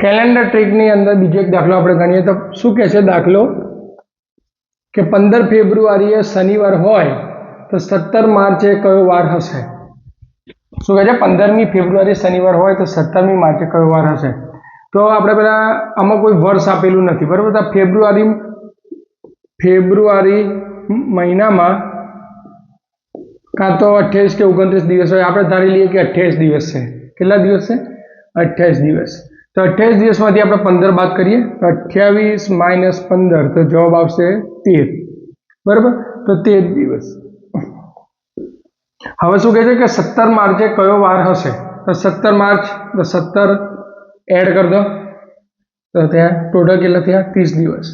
Calendar ટ્રીકની અંદર બીજો એક દાખલો આપણે ગણીએ તો શું કહે છે દાખલો? કે પંદર ફેબ્રુઆરીએ શનિવાર હોય તો સત્તર માર્ચે કયો વાર હશે? શું કહે છે? પંદરમી ફેબ્રુઆરી શનિવાર હોય તો સત્તરમી માર્ચે કયો વાર હશે? તો આપણે પેલા આમાં કોઈ વર્ષ આપેલું નથી, બરાબર? તો ફેબ્રુઆરી ફેબ્રુઆરી મહિનામાં કાં તો અઠ્યાવીસ કે ઓગણત્રીસ દિવસ હોય. આપણે ધારી લઈએ કે અઠ્યાવીસ દિવસ છે. કેટલા દિવસ છે? અઠ્યાવીસ દિવસ. તો અઠ્યાવીસ દિવસમાંથી આપણે પંદર બાદ કરીએ. તો અઠ્યાવીસ માઇનસ પંદર, તો જવાબ આવશે તેર. બરાબર? તો તેર દિવસ. હવે શું કહે છે કે સત્તર માર્ચે કયો વાર હશે? તો સત્તર માર્ચ, તો સત્તર એડ કરી દો. તો ત્યાં ટોટલ કેટલા થયા? ત્રીસ દિવસ.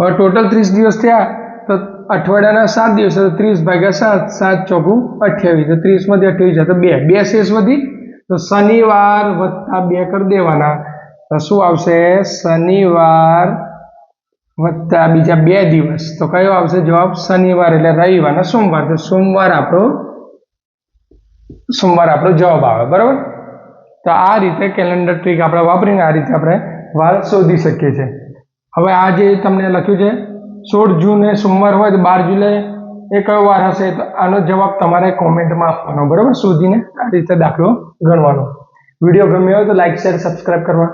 હવે ટોટલ ત્રીસ દિવસ થયા, તો અઠવાડિયાના સાત દિવસ ત્રીસ ભાગ્યા સાત સાત ચોખ્ખું અઠ્યાવીસ. ત્રીસમાંથી અઠ્યાવીસ હતા બે. બે શેષ તો શનિવાર વત્તા બે કરી દેવાના. તો શું આવશે? શનિવાર વત્તા બીજા બે દિવસ. તો કયો આવશે જવાબ? શનિવાર એટલે રવિવાર ને સોમવાર. તો સોમવાર આપણો સોમવાર આપણો જવાબ આવે. બરાબર? તો આ રીતે કેલેન્ડર ટ્રીક આપણે વાપરીને આ રીતે આપણે વાર શોધી શકીએ છીએ. હવે આ જે તમને લખ્યું છે, સોળ જૂને સોમવાર હોય તો બાર જુલાઈ એ કયો વાર હશે આનો જવાબ તમારે કોમેન્ટમાં આપવાનો, બરાબર? શોધીને આ રીતે દાખલો ગણવાનો. વીડિયો ગમ્યો હોય તો લાઈક શેર સબસ્ક્રાઈબ કરવા.